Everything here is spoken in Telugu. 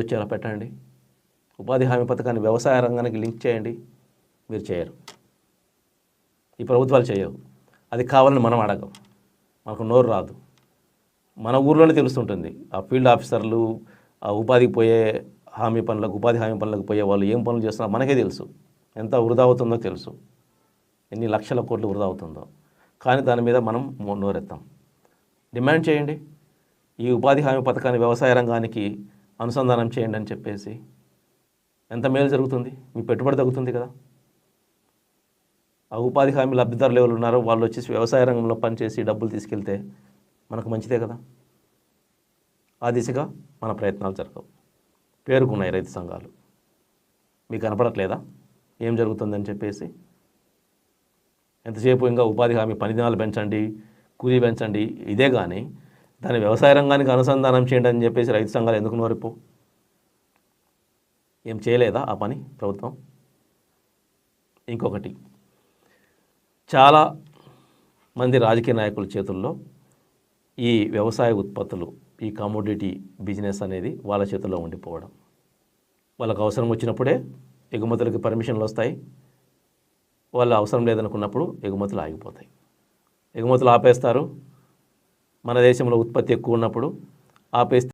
వచ్చేలా పెట్టండి. ఉపాధి హామీ పథకాన్ని వ్యవసాయ రంగానికి లింక్ చేయండి. మీరు చేయరు. ఈ ప్రభుత్వాలు చేయవు. అది కావాలని మనం అడగం. మనకు నోరు రాదు. మన ఊర్లోనే తెలుస్తుంటుంది. ఆ ఫీల్డ్ ఆఫీసర్లు ఆ ఉపాధికి పోయే హామీ పనులకు ఉపాధి హామీ పనులకు పోయే వాళ్ళు ఏం పనులు చేస్తున్నారో మనకే తెలుసు. ఎంత వృధా అవుతుందో తెలుసు. ఎన్ని లక్షల కోట్లు వృధా అవుతుందో. కానీ దాని మీద మనం నోరెత్తాం. డిమాండ్ చేయండి. ఈ ఉపాధి హామీ పథకాన్ని వ్యవసాయ రంగానికి అనుసంధానం చేయండి అని చెప్పేసి. ఎంత మేలు జరుగుతుంది? మీ పెట్టుబడి తగ్గుతుంది కదా. ఆ ఉపాధి హామీ లబ్ధిదారులు ఎవరు ఉన్నారో వాళ్ళు వచ్చేసి వ్యవసాయ రంగంలో పనిచేసి డబ్బులు తీసుకెళ్తే మనకు మంచిదే కదా. ఆ దిశగా మన ప్రయత్నాలు జరగవు. పేరుకున్నాయి రైతు సంఘాలు. మీకు కనపడట్లేదా? ఏం జరుగుతుందని చెప్పేసి. ఎంతసేపు ఇంకా ఉపాధి హామీ పని దినాలు పెంచండి కూలీ పెంచండి ఇదే కానీ దాన్ని వ్యవసాయ రంగానికి అనుసంధానం చేయండి అని చెప్పేసి రైతు సంఘాలు ఎందుకు నోరిపు ఏం చేయలేదా ఆ పని ప్రభుత్వం? ఇంకొకటి చాలా మంది రాజకీయ నాయకుల చేతుల్లో ఈ వ్యవసాయ ఉత్పత్తులు ఈ కమోడిటీ బిజినెస్ అనేది వాళ్ళ చేతుల్లో ఉండిపోవడం. వాళ్ళకు అవసరం వచ్చినప్పుడే ఎగుమతులకి పర్మిషన్లు వస్తాయి. వాళ్ళు అవసరం లేదనుకున్నప్పుడు ఎగుమతులు ఆగిపోతాయి. ఎగుమతులు ఆపేస్తారు. మన దేశంలో ఉత్పత్తి ఎక్కువ ఉన్నప్పుడు ఆపేస్తే